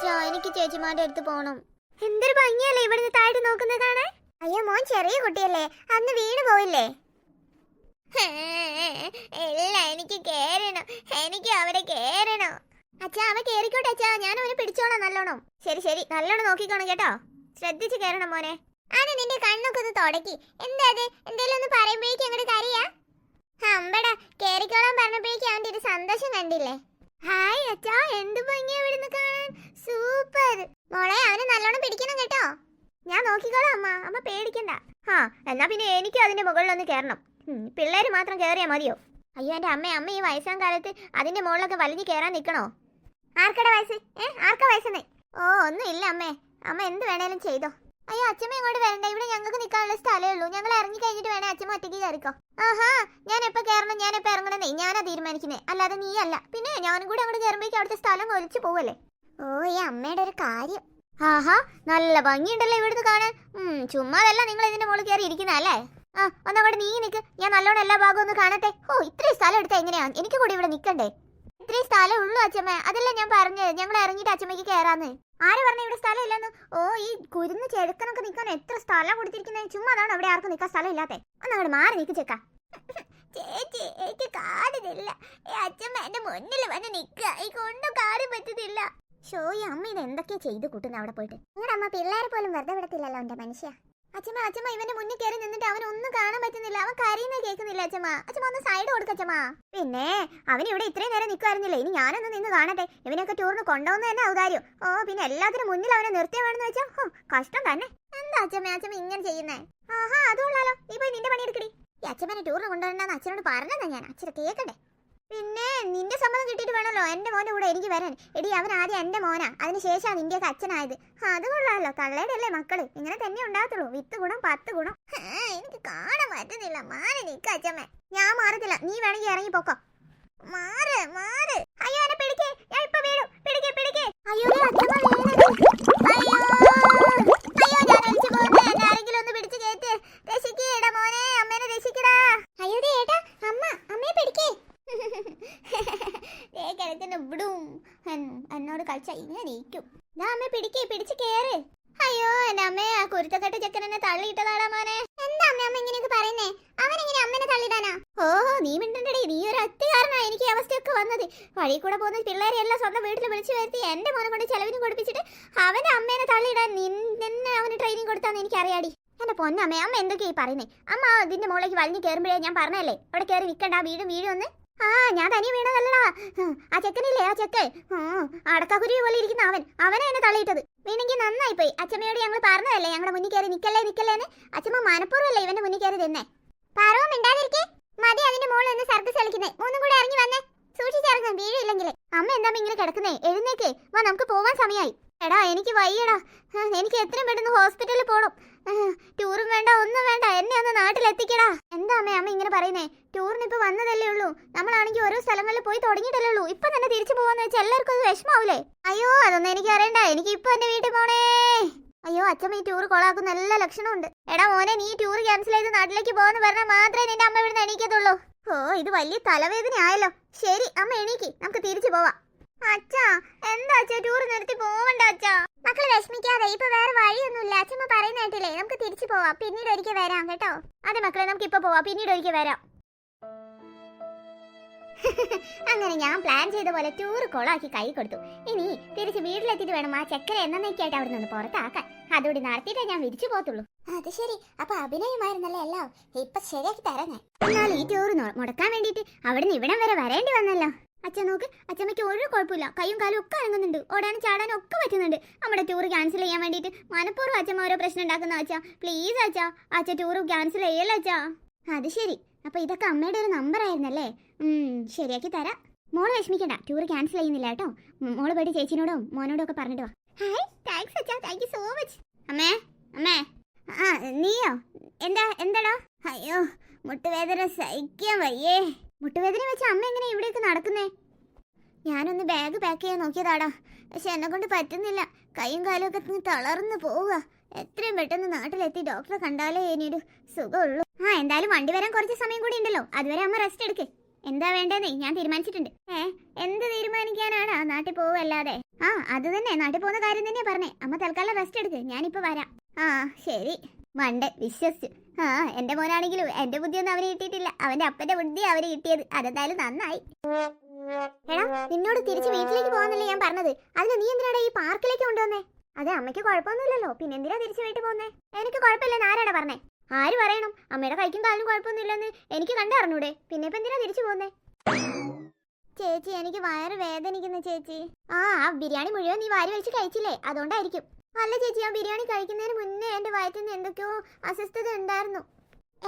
അച്ഛാ എനിക്ക് ചേച്ചിമാരുടെ അടുത്ത് പോണം. എന്തൊരു ഭംഗിയല്ലേ ഇവിടുന്ന് താഴെ നോക്കുന്നത് കാണാൻ? അയ്യോ മോൻ ചെറിയ കുട്ടിയല്ലേ. അന്ന് വീണ് പോയില്ലേ? ഇല്ല എനിക്ക് കേറണം. എനിക്ക് അവിടെ കേറണം. അച്ഛാ അവ കേറിക്കോട്ടെ അച്ഛാ. ഞാൻ അവനെ പിടിച്ചോളാം നല്ലോണം. ശരി ശരി. നല്ലോണം നോക്കിക്കോണം കേട്ടോ. ശ്രദ്ധിച്ച് കേറണം മോനെ. ആണ് നിന്റെ കണ്ണൊക്കെ ഒന്ന് തുടക്കി. എന്താ അത്? എന്തേലും ഒന്ന് പറയുമ്പോഴേക്കും അങ്ങോട്ട് കരയാ അമ്പടാ. കേറിക്കോളാൻ പറഞ്ഞപ്പോഴേക്കും അവന്റെ ഒരു സന്തോഷം കണ്ടില്ലേ? ഹായ് അച്ഛാ എന്ത് ഭംഗിയാ ഇവിടുന്ന് കാണാൻ? സൂപ്പർ. മോളെ അവനെ നല്ലോണം പിടിക്കണം കേട്ടോ. ഞാൻ നോക്കിക്കോളാം അമ്മ. അമ്മ പേടിക്കണ്ട. ആ എന്നാ പിന്നെ എനിക്കും അതിന്റെ മുകളിലൊന്ന് കയറണം പിള്ളേര് മാത്രം കയറിയാ മതിയോ? അയ്യോ എന്റെ അമ്മ അമ്മ ഈ വയസ്സാം കാലത്ത് അതിന്റെ മുകളിലൊക്കെ വലിഞ്ഞു കയറാൻ നിൽക്കണോ ആർക്കടെ വയസ്സ്? ഏ ആർക്കാ വയസ്സെന്നേ? ഓ ഒന്നും ഇല്ല അമ്മേ. അമ്മ എന്ത് വേണേലും ചെയ്തോ. അയ്യോ അച്ഛമ്മ ഇങ്ങോട്ട് വരണ്ട. ഇവിടെ ഞങ്ങൾക്ക് നിൽക്കാനുള്ള സ്ഥലമേ ഉള്ളൂ. ഞങ്ങൾ ഇറങ്ങി കഴിഞ്ഞിട്ട് വേണേ അച്ഛമ്മ ഒറ്റയ്ക്ക് കയറിക്കോ ആഹാ ഞാൻ എപ്പോ കയറണം ഞാൻ എപ്പോ ഇറങ്ങണമെന്നേ ഞാനാ തീരുമാനിക്കുന്നത് അല്ലാതെ നീയല്ല. പിന്നെ ഞാനും കൂടി അങ്ങോട്ട് കയറുമ്പോഴേക്കും അവിടുത്തെ സ്ഥലം ഒലിച്ചു പോവല്ലേ? ഓ ഈ അമ്മയുടെ ഒരു കാര്യം. ആഹാ നല്ല ഭംഗിയുണ്ടല്ലോ ഇവിടുന്ന് കാണാൻ. ചുമ്മാതല്ല നിങ്ങൾ ഇതിന്റെ മുകളിൽ കയറി ഇരിക്കുന്ന അല്ലേ? ആ ഒന്നങ്ങോട്ട് നീ നിക്ക്. ഞാൻ നല്ലോണം എല്ലാ ഭാഗവും ഒന്ന് കാണട്ടെ. ഓ ഇത്രയും സ്ഥലം എടുത്താ എങ്ങനെയാ? എനിക്ക് കൂടി ഇവിടെ നിക്കണ്ടേ? ഇത്രയും സ്ഥലം ഉള്ളൂ അച്ഛമ്മ. അതല്ലേ ഞാൻ പറഞ്ഞത് ഞങ്ങൾ ഇറങ്ങിയിട്ട് അച്ഛമ്മയ്ക്ക് കയറാന്ന് ആര് പറഞ്ഞു ഇവിടെ സ്ഥലം ഇല്ലെന്ന് ഓ ഈ കുരുന്ന് ചെടുക്കനൊക്കെ നിൽക്കാൻ എത്ര സ്ഥലം കൊടുത്തിരിക്കുന്നത് ചുമ്മാ അതാണ് അവിടെ ആർക്കും നിൽക്കാൻ സ്ഥലം ഇല്ലാത്തെ അവിടെ മാറി നിക്ക് ചെക്ക. ചേച്ചി എനിക്ക് കാണുന്നില്ല അച്ഛമ്മ എന്റെ മുന്നിൽ വന്ന് നിൽക്കുക ഈ കൊണ്ടും കാണാൻ പറ്റുന്നില്ല. ഷോ ഈ അമ്മ ഇത് എന്തൊക്കെയാ ചെയ്ത് കൂട്ടുന്ന അവിടെ പോയിട്ട്? നിങ്ങളുടെ അമ്മ പിള്ളേരെ പോലും വെറുതെ വിടത്തില്ലല്ലോ എന്റെ മനുഷ്യ? അച്ഛമ്മ അച്ഛമ്മ ഇവന്റെ മുന്നിൽ കയറി നിന്നിട്ട് അവൻ ഒന്നും കാണാൻ പറ്റുന്നില്ല. അവൻ കരയുന്ന കേൾക്കുന്നില്ല അച്ഛമ്മ അച്ഛമ്മ ഒന്ന് സൈഡ് കൊടുക്ക അച്ഛമ്മ പിന്നെ അവൻ ഇവിടെ ഇത്രയും നേരം നിൽക്കുമായിരുന്നില്ല ഇനി ഞാനൊന്ന് നിന്ന് കാണട്ടെ. ഇവനൊക്കെ ടൂറിന് കൊണ്ടുപോകുന്ന തന്നെ ഔദാര്യം. ഓ പിന്നെ എല്ലാത്തിനും മുന്നിൽ അവനെ നിർത്തിയ വേണമെന്ന് വെച്ചാൽ ഓ കഷ്ടം തന്നെ. എന്താ അച്ഛമ്മ അച്ഛമ്മ ഇങ്ങനെ ചെയ്യുന്നേ? ആഹാ അതുകൊള്ളാലോ. നീ പോയി നിന്റെ പണിയെടുക്കടി ഈ അച്ഛമ്മനെ ടൂറിന് കൊണ്ടുവരണ്ടെന്ന് അച്ഛനോട് പറഞ്ഞതാ ഞാൻ. അച്ഛനെ കേൾക്കണ്ടേ പിന്നെ നിന്റെ സമ്മതം കിട്ടിയിട്ട് വേണമല്ലോ. എന്റെ മോന്റെ കൂടെ എനിക്ക് വരാൻ. എടി അവൻ ആദ്യം എന്റെ മോനാ. അതിനുശേഷമാണ് നിന്റെയൊക്കെ അച്ഛനായത്. അത് കൊള്ളാമല്ലോ തള്ളയുടെ അല്ലേ മക്കൾ. ഇങ്ങനെ തന്നെ ഉണ്ടാകത്തുള്ളൂ. വിത്ത് ഗുണം പത്ത് ഗുണം. എനിക്ക് കാണാൻ പറ്റുന്നില്ല. മാറി നിക്ക അച്ഛമ്മേ. ഞാൻ മാറത്തില്ല. നീ വേണമെങ്കിൽ ഇറങ്ങി പോക്കോ. മാറ് മാറ്. അയ്യോ എന്നെ പിടിക്കേ. ഞാൻ ഇപ്പൊ വീഴും പിടിക്കേ പിടിക്കേ. അയ്യോ ദേ അച്ഛമ്മ വീണത് അയ്യോ അയ്യോ ഞാൻ ഒളിച്ചു പോകുന്നു എന്നെ ആരെങ്കിലും ഒന്ന് പിടിച്ച് കയറ്റ് രക്ഷിക്കേടാ മോനെ അമ്മേനെ രക്ഷിക്കടാ അയ്യോ ദേ ഏട്ടാ അമ്മ അമ്മയെ പിടിക്കേ ദേ കിടക്കുന്ന ഇവിടും എൻ- എന്നോട് കളിച്ച ഇങ്ങനെ ഇരിക്കും ദാ അമ്മ പിടിക്കേ പിടിച്ച് കേറ് അയ്യോ എന്റെ അമ്മേ ആ കുരുത്തക്കെട്ട് ചെക്കൻ എന്നെ തള്ളിയിട്ടതാടാ മോനെ. എന്താ അമ്മ അമ്മ ഇങ്ങനെയൊക്കെ പറയുന്നേ? അവനെങ്ങനെ അമ്മനെ തള്ളിയിടാനാ? ഓഹോ നീ മിണ്ടണ്ടടി. നീ ഒരു അത്യകാരനാ എനിക്ക് അവസ്ഥയൊക്കെ വന്നത്. വഴി കൂടെ പോകുന്ന പിള്ളേരെ എല്ലാം സ്വന്തം വീട്ടിൽ വിളിച്ചു വരുത്തി എന്റെ മോനെ കൊണ്ട് ചെലവിനും കൊടുപ്പിച്ചിട്ട് അവന്റെ അമ്മേനെ തള്ളിയിടാൻ നിന്നെ അവന് ട്രെയിനിങ് കൊടുത്താന്ന് എനിക്കറിയാടി. എന്റെ പൊന്നമ്മേ അമ്മ എന്തൊക്കെയായി പറയുന്നേ? അമ്മ ഇതിന്റെ മുകളിലേക്ക് വലിഞ്ഞു കയറുമ്പോഴേ ഞാൻ പറഞ്ഞല്ലേ? അവിടെ കയറി നിൽക്കണ്ട വീടും വീടും ഒന്ന് ആ ഞാൻ തനിയെ വീണതല്ലടാ. ആ ചെക്കനില്ലേ ആ ചെക്കൻ? അടക്കാക്കുരുവി പോലെ ഇരിക്കുന്ന അവൻ. അവനെ എന്നെ തള്ളിയിട്ടത്. വീണെങ്കിൽ നന്നായി പോയി അച്ഛമ്മയോട് ഞങ്ങൾ പറഞ്ഞതല്ലേ ഞങ്ങളുടെ മുന്നിൽ കയറി നിക്കല്ലേ നിക്കല്ലേന്ന്? അച്ഛമ്മ മനഃപൂർവമല്ലേ ഇവന്റെ മുന്നിൽ കയറി തന്നെ പറവും മിണ്ടാതിരിക്കേ. മതി അതിന്റെ മുകളിൽ നിന്ന് സർക്കസ് കളിക്കുന്നേ. മൂന്നും കൂടെ ഇറങ്ങി വന്നേ. സൂക്ഷിച്ചിറങ്ങും വീഴില്ലെങ്കിൽ അമ്മ എന്താ ഇങ്ങനെ കിടക്കുന്നേ? എഴുന്നേക്കേ. വാ നമുക്ക് പോവാൻ സമയമായി എടാ എനിക്ക് വയ്യടാ. എനിക്ക് എത്രയും പെട്ടെന്ന് ഹോസ്പിറ്റലിൽ പോണം. ടൂറും വേണ്ട ഒന്നും വേണ്ട. എന്നെ ഒന്ന് നാട്ടിലെത്തിക്കടാ. എന്താ അമ്മ അമ്മ ഇങ്ങനെ പറയുന്നേ? ടൂറിന് ഇപ്പൊ വന്നതല്ലേ ഉള്ളൂ. നമ്മളാണെങ്കിൽ ഓരോ സ്ഥലങ്ങളിൽ പോയി തുടങ്ങിയിട്ടല്ലേ ഉള്ളൂ. ഇപ്പൊ തന്നെ തിരിച്ചു പോവാന്ന് വെച്ചാൽ എല്ലാവർക്കും അത് വിഷമാവൂലേ? അയ്യോ അതൊന്നും എനിക്ക് അറിയണ്ട എനിക്ക് ഇപ്പൊ എന്റെ വീട്ടിൽ പോണേ. അയ്യോ അച്ഛമ്മ ഈ ടൂർ കൊളാക്കുന്ന എല്ലാ ലക്ഷണമുണ്ട്. എടാ മോനെ നീ ടൂർ ക്യാൻസൽ ചെയ്ത് നാട്ടിലേക്ക് പോകാന്ന് പറഞ്ഞാൽ മാത്രമേ നിന്റെ അമ്മ ഇവിടുന്ന് എണീക്കത്തുള്ളൂ. ഓ ഇത് വലിയ തലവേദന ആയല്ലോ ശരി അമ്മ എണീക്ക്. നമുക്ക് തിരിച്ചു പോവാം. അച്ഛാ എന്താ അച്ഛാ ടൂർ നിർത്തി പോവണ്ട അച്ഛാ? മക്കൾ വിഷമിക്കാതെ ഇപ്പൊ വേറെ വഴിയൊന്നുമില്ല. അച്ഛമ്മ പറയുന്ന കേട്ടില്ലേ നമുക്ക് തിരിച്ചു പോവാം. പിന്നീട് ഒരിക്കൽ വരാം കേട്ടോ? അതെ മക്കളെ നമുക്ക് ഇപ്പൊ പോവാം. പിന്നീട് ഒരിക്കൽ വരാം. അങ്ങനെ ഞാൻ പ്ലാൻ ചെയ്ത പോലെ ടൂർ കൊളാക്കി കൈ കൊടുത്തു. ഇനി തിരിച്ച് വീട്ടിലെത്തിയിട്ട് വേണം ആ ചെക്കനെ എന്നേക്കായിട്ട് അവിടെ നിന്ന് പുറത്താക്കാൻ. അതുകൂടി നടത്തിയിട്ടേ ഞാൻ വിരിച്ചു പോത്തുള്ളൂ അത് ശരി. അപ്പൊ അഭിനയമായിരുന്നല്ലേ എല്ലാം? ഇപ്പൊ ശരിയാക്കി തരാം ഞാൻ. എന്നാൽ ഈ ടൂർ മുടക്കാൻ വേണ്ടിട്ട് അവിടെ നിന്ന് ഇവിടം വരെ വരേണ്ടി വന്നല്ലോ. അച്ഛൻ നോക്ക് അച്ഛമ്മയ്ക്ക് ഒരു കുഴപ്പമില്ല. കൈയും കാലും ഒക്കെ അനങ്ങുന്നുണ്ട്. ഓടാനും ചാടാനും ഒക്കെ പറ്റുന്നുണ്ട്. നമ്മുടെ ടൂർ ക്യാൻസൽ ചെയ്യാൻ വേണ്ടിട്ട് മനഃപൂർവം അച്ഛമ്മ ഓരോ പ്രശ്നം ഉണ്ടാക്കുന്ന അച്ഛാ. പ്ലീസ് അച്ഛാ. അച്ഛ ടൂർ ക്യാൻസൽ ചെയ്യല്ല അച്ഛാ. അത് ശരി. അപ്പൊ ഇതൊക്കെ അമ്മയുടെ ഒരു നമ്പർ ആയിരുന്നല്ലേ? ശരിയാക്കി തരാം. മോൾ വിഷമിക്കണ്ട ടൂർ ക്യാൻസൽ ചെയ്യുന്നില്ല കേട്ടോ. മോൾ പോയിട്ട് ചേച്ചിനോടും മോനോടും ഒക്കെ പറഞ്ഞിട്ട് വാ. Thanks thank you so much അമ്മേ അമ്മേ. ആ നീയോ? എന്താ എന്താടാ? അയ്യോ മുട്ടുവേദന സഹിക്കാൻ വയ്യേ. മുട്ടുവേദന വെച്ച് അമ്മ എങ്ങനെ ഇവിടെയൊക്കെ നടക്കുന്നേ? ഞാനൊന്ന് ബാഗ് പാക്ക് ചെയ്യാൻ നോക്കിയതാടാ. പക്ഷെ എന്നെ കൊണ്ട് പറ്റുന്നില്ല. കൈയും കാലും ഒക്കെ തളർന്നു പോവുക. എത്രയും പെട്ടെന്ന് നാട്ടിലെത്തി ഡോക്ടറെ കണ്ടാലേ ഇനിയൊരു സുഖമുള്ളൂ ആ എന്തായാലും വണ്ടി വരാൻ കുറച്ച് സമയം കൂടി ഉണ്ടല്ലോ. അതുവരെ അമ്മ റെസ്റ്റ് എടുക്ക്. എന്താ വേണ്ടതെന്നേ ഞാൻ തീരുമാനിച്ചിട്ടുണ്ട്. ഏ എന്ത് തീരുമാനിക്കാനാണ് നാട്ടിൽ പോവല്ലാതെ? ആ അത് തന്നെ. നാട്ടിൽ പോകുന്ന കാര്യം തന്നെയാ പറഞ്ഞേ. അമ്മ തൽക്കാലം റെസ്റ്റ് എടുക്ക്. ഞാനിപ്പോ വരാം. ആ ശരി. മണ്ട് വിശ്വസിച്ചു. ആ എന്റെ മോനാണെങ്കിലും എന്റെ ബുദ്ധിയൊന്നും അവന് കിട്ടിയിട്ടില്ല. അവന്റെ അപ്പന്റെ ബുദ്ധി അവന് കിട്ടിയത്. അതെന്തായാലും നന്നായി. എടാ നിന്നോട് തിരിച്ച് വീട്ടിലേക്ക് പോകാന്നല്ലേ ഞാൻ പറഞ്ഞത്. അതിന് നീ എന്തിനാടാ ഈ പാർക്കിലേക്ക് കൊണ്ടുവന്നേ? അതെ അമ്മയ്ക്ക് കുഴപ്പമൊന്നുമില്ലല്ലോ. പിന്നെ എന്തിനാ തിരിച്ച് വീട്ടിൽ പോകുന്നേ? എനിക്ക് കുഴപ്പമില്ലെന്ന് ആരാടാ പറഞ്ഞേ? ആര് പറയണം? അമ്മയുടെ കൈക്കും കാലിനും കുഴപ്പമൊന്നുമില്ലെന്ന് എനിക്ക് കണ്ടറിഞ്ഞൂടെ പിന്നെ ഇപ്പൊ എന്തിനാ തിരിച്ചു പോകുന്നേ ചേച്ചി എനിക്ക് വയറ് വേദനിക്കുന്നു ചേച്ചി. ആ ബിരിയാണി മുഴുവൻ നീ വാരി വലിച്ച് കഴിച്ചില്ലേ? അതുകൊണ്ടായിരിക്കും. അല്ല ചേച്ചി ആ ബിരിയാണി കഴിക്കുന്നതിന് മുന്നേ എന്റെ വയറ്റിൽ നിന്ന് എന്തൊക്കെയോ അസ്വസ്ഥത ഉണ്ടായിരുന്നു.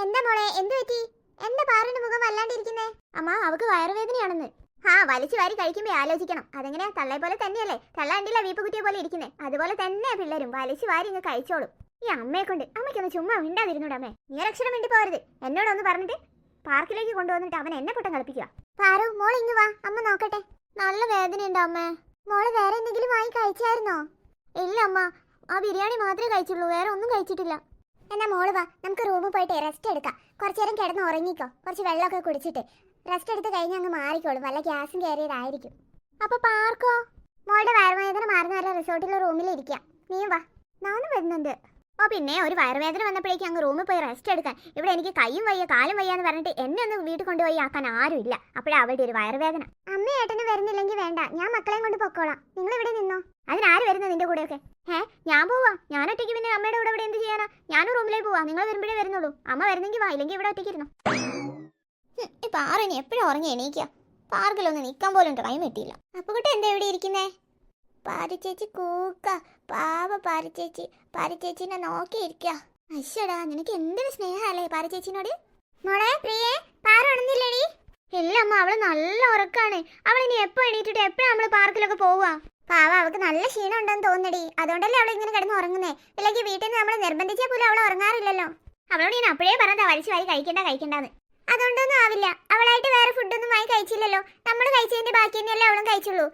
എന്താ മോളെ എന്ത് പറ്റി? എന്താ പാറിന്റെ മുഖം വല്ലാണ്ടിരിക്കുന്നേ? അമ്മ അവക്ക് വയറുവേദനയാണെന്ന് ആ വലിച്ചു വാരി കഴിക്കുമ്പോ ആലോചിക്കണം. അതെങ്ങനെയാ തള്ളയെ പോലെ തന്നെയല്ലേ? തള്ള കണ്ടില്ല വീപ്പ് കുത്തിയ പോലെ ഇരിക്കുന്നേ. അതുപോലെ തന്നെ പിള്ളേരും. വലിച്ചു വാരി ഇങ്ങ് കഴിച്ചോളും. ഈ അമ്മയെ കൊണ്ട് അമ്മയ്ക്കൊന്ന് ചുമ്മാ മിണ്ടാതിരുന്നൂടെ അമ്മേ. നീ അക്ഷരം വേണ്ടി പോരുത് എന്നോടൊന്ന് പറഞ്ഞിട്ട് പാർക്കിലേക്ക് കൊണ്ടുവന്നിട്ട് അവൻ എന്നെ പൊട്ടം കളിപ്പിക്കുക. പാറു മോൾ ഇങ്ങ് വാ. അമ്മ നോക്കട്ടെ. നല്ല വേദനയുണ്ട് അമ്മേ. മോൾ വേറെ എന്തെങ്കിലും വാങ്ങി കഴിച്ചായിരുന്നോ? ഇല്ല അമ്മ. ആ ബിരിയാണി മാത്രമേ കഴിച്ചുള്ളൂ. വേറെ ഒന്നും കഴിച്ചിട്ടില്ല. എന്നാ മോൾ വാ. നമുക്ക് റൂമിൽ പോയിട്ട് റെസ്റ്റ് എടുക്കാം. കുറച്ചു നേരം കിടന്ന് ഉറങ്ങിക്കോ. കുറച്ച് വെള്ളമൊക്കെ കുടിച്ചിട്ട്. റെസ്റ്റ് എടുത്ത് കഴിഞ്ഞ് അങ്ങ് മാറിക്കോളും. വല്ല ഗ്യാസും കയറിയതായിരിക്കും. അപ്പൊ പാർക്കോ? മോളുടെ വയറുവേദന മാറുന്ന വരെ റിസോർട്ടിലെ റൂമിൽ ഇരിക്കാം. നീയും വാ. നാന്ന് വരുന്നുണ്ട്. ഓ പിന്നെ ഒരു വയറുവേദന വന്നപ്പോഴേക്കും അങ്ങ് റൂമിൽ പോയി റെസ്റ്റ് എടുക്കാൻ. ഇവിടെ എനിക്ക് കൈയും വയ്യ കാലും വയ്യ എന്ന് പറഞ്ഞിട്ട് എന്നെ ഒന്ന് വീട്ടിൽ കൊണ്ടുപോയി ആക്കാൻ ആരും ഇല്ല അപ്പോഴാ അവളുടെ ഒരു വയറുവേദന. അമ്മ ഏട്ടന് വരുന്നില്ലെങ്കിൽ വേണ്ട. ഞാൻ മക്കളെയും കൊണ്ട് പൊക്കോളാം. നിങ്ങൾ ഇവിടെ നിന്നോ? അതിനാര് വരുന്നത് നിന്റെ കൂടെയൊക്കെ? ഹേ ഞാൻ പോവാ. ഞാൻ ഒറ്റയ്ക്ക് പിന്നെ അമ്മയുടെ കൂടെ ഇവിടെ എന്ത് ചെയ്യാനാ? ഞാനും റൂമിലേക്ക് പോവാ. നിങ്ങൾ വരുമ്പോഴേ വരുന്നുള്ളൂ. അമ്മ വരുന്നെങ്കിൽ വാ ഇല്ലെങ്കിൽ ഇവിടെ ഒറ്റയ്ക്ക് ഇരുന്നു ഇപ്പൊ ആറിനി എപ്പോഴും ഉറങ്ങി എണീക്കുക പാർക്കിലൊന്നും നിൽക്കാൻ പോലും ടൈം കിട്ടിയില്ല അപ്പൊ കുട്ടി എന്താ ഇവിടെ ഇരിക്കുന്നേ? പാരിച്ചേച്ചി കൂക്ക. പാവ പാരിച്ചേച്ചി പാരിച്ചേച്ചിനെ നോക്കിയിരിക്ക അശ്ശടാ നിനക്ക് എന്തൊരു സ്നേഹല്ലേ പാരിച്ചേച്ചിനോട് മോളെ പ്രിയേ പാറുണന്നില്ലടി ഇല്ല അമ്മ അവൾ നല്ല ഉറക്കാണ്. അവൾ ഇനി എപ്പോ എണീറ്റിട്ട് എപ്പോഴും നമ്മൾ പാർക്കിലൊക്കെ പോവാ പാവ അവൾക്ക് നല്ല ക്ഷീണം ഉണ്ടെന്ന് തോന്നടി. അതുകൊണ്ടല്ലേ അവൾ ഇങ്ങനെ കിടന്ന് ഉറങ്ങുന്നേ. ഇല്ലെങ്കിൽ വീട്ടിൽ നിന്ന് നമ്മൾ നിർബന്ധിച്ചാൽ പോലും അവൾ ഉറങ്ങാറില്ലല്ലോ. അവളോട് ഞാൻ അപ്പോഴേ പറഞ്ഞാ വലിച്ചു വാരി കഴിക്കണ്ട കഴിക്കണ്ടെന്ന്. അതുകൊണ്ടൊന്നും ആവില്ല. അവളായിട്ട് വേറെ ഫുഡൊന്നും വാങ്ങി കഴിച്ചില്ലല്ലോ. നമ്മൾ കഴിച്ചതിന്റെ ബാക്കി തന്നെയല്ലേ അവളും കഴിച്ചുള്ളൂ.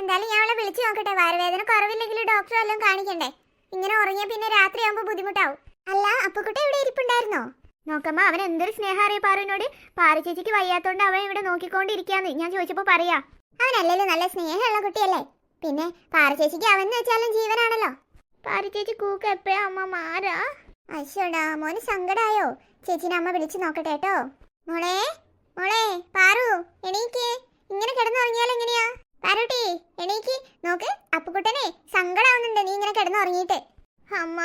എന്തായാലും ഞാൻ അവളെ വിളിച്ചു നോക്കട്ടെ. വയറുവേദന കുറവില്ലെങ്കിൽ ഡോക്ടറെ എല്ലാം കാണിക്കണ്ടേ? ഇങ്ങനെ ഉറങ്ങിയാൽ പിന്നെ രാത്രിയാകുമ്പോൾ ബുദ്ധിമുട്ടാവും. അല്ല അപ്പുക്കുട്ടി ഇവിടെ ഇരിപ്പുണ്ടായിരുന്നോ? നോക്കമ്മ അവൻ എന്തൊരു സ്നേഹം പാറുവിനോട്? പാറു ചേച്ചിക്ക് വയ്യാത്തോണ്ട് അവൻ ഇവിടെ നോക്കിക്കൊണ്ടിരിക്കാന്ന്. ഞാൻ ചോദിച്ചപ്പോൾ പറയാ. അവനല്ലല്ലോ നല്ല സ്നേഹമുള്ള കുട്ടിയല്ലേ. പിന്നെ പാറു ചേച്ചിക്ക് അവൻ വെച്ചാലും ജീവനാണല്ലോ. പാറു ചേച്ചി കൂക്ക് എപ്പോഴാ അമ്മ മാറാ? അശ്വടാ മോന് സങ്കടായോ? ചേച്ചിനെ അമ്മ വിളിച്ചു നോക്കട്ടെ കേട്ടോ. മോളെ മോളെ പാറു എണീക്ക് ഇങ്ങനെ കിടന്നുറങ്ങിയാൽ എങ്ങനെയാ പാറുട്ടി എണീക്ക് നോക്ക് അപ്പുക്കുട്ടനെ സങ്കടാവുന്നുണ്ട് നീ ഇങ്ങനെ കിടന്നുറങ്ങിയിട്ട് അമ്മ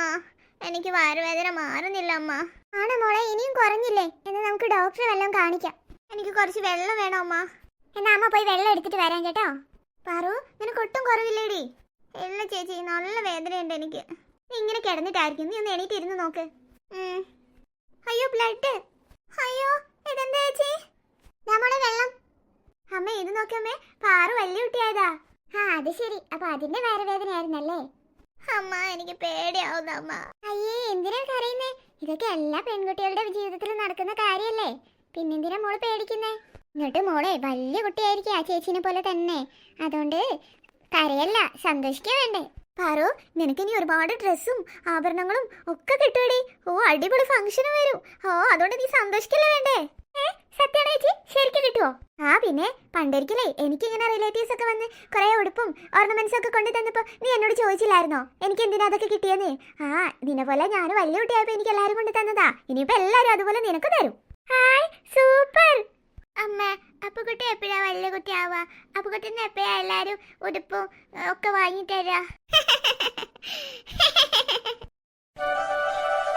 എനിക്ക് വയറുവേദന മാറുന്നില്ല അമ്മ. ആണോ മോളെ ഇനിയും കുറഞ്ഞില്ലേ? എന്ന് നമുക്ക് ഡോക്ടറെ വല്ലതും കാണിക്കാം. എനിക്ക് കുറച്ച് വെള്ളം വേണം അമ്മ. എന്നാ അമ്മ പോയി വെള്ളം എടുത്തിട്ട് വരാൻ കേട്ടോ. പറു നിനക്ക് ഒട്ടും കുറവില്ലേടി? ഇല്ല ചേച്ചി നല്ല വേദനയുണ്ട് എനിക്ക്. നീ ഇങ്ങനെ കിടന്നിട്ടായിരിക്കും. നീ ഒന്ന് എണീറ്റ് ഇരുന്ന് നോക്ക് അയ്യോ ബ്ലഡ് അയ്യോ ഇതെന്താ ചേച്ചി? നമ്മുടെ വെള്ളം. അമ്മ ഇത് നോക്കിയമ്മേ പാറു വലിയ കുട്ടിയായതാ. ആ അത് ശരി. അപ്പൊ അതിന്റെ വയറുവേദനയായിരുന്നല്ലേ? അമ്മ എനിക്ക് പേടിയാവുന്ന അമ്മ. അയ്യേ എന്തിനാ കരയുന്നേ? ഇതൊക്കെ എല്ലാ പെൺകുട്ടികളുടെ ജീവിതത്തിൽ നടക്കുന്ന കാര്യല്ലേ? പിന്നെന്തിനാ മോൾ പേടിക്കുന്നേ? എന്നിട്ട് മോളെ വലിയ കുട്ടിയായിരിക്കും ആ ചേച്ചിനെ പോലെ തന്നെ. അതുകൊണ്ട് കരയല്ല സന്തോഷിക്കാൻ വേണ്ടേ. പാറു നിനക്ക് ഇനി ഒരുപാട് ഡ്രസ്സും ആഭരണങ്ങളും ഒക്കെ കിട്ടൂടി ഓ അടിപൊളി ഫംഗ്ഷന് വരും. ഓ അതുകൊണ്ട് നീ സന്തോഷിക്കല്ലേ വേണ്ടേ? ഏ സത്യാണോ ചേച്ചി ശരിക്കും കിട്ടുമോ ആ പിന്നെ പണ്ടൊരിക്കലേ എനിക്കിങ്ങനെ റിലേറ്റീവ്സ് ഒക്കെ വന്ന് കുറേ ഉടുപ്പും ഓർണമെന്റ്സും ഒക്കെ കൊണ്ടു തന്നപ്പോ നീ എന്നോട് ചോദിച്ചില്ലായിരുന്നോ? എനിക്ക് എന്തിനാ അതൊക്കെ കിട്ടിയെന്ന്? ആ നിന്നെ പോലെ ഞാൻ വലിയ കുട്ടിയായപ്പോ എനിക്ക് എല്ലാവരും കൊണ്ട് തന്നതാ. ഇനിയിപ്പോ എല്ലാവരും അതുപോലെ നിനക്ക് തരും. Hi super! അമ്മ അപ്പുകുട്ടി എപ്പോഴാ വലിയ കുട്ടി ആവാ അപ്പുകുട്ടി എപ്പോഴാ എല്ലാവരും ഉടുപ്പും ഒക്കെ വാങ്ങിത്തരാ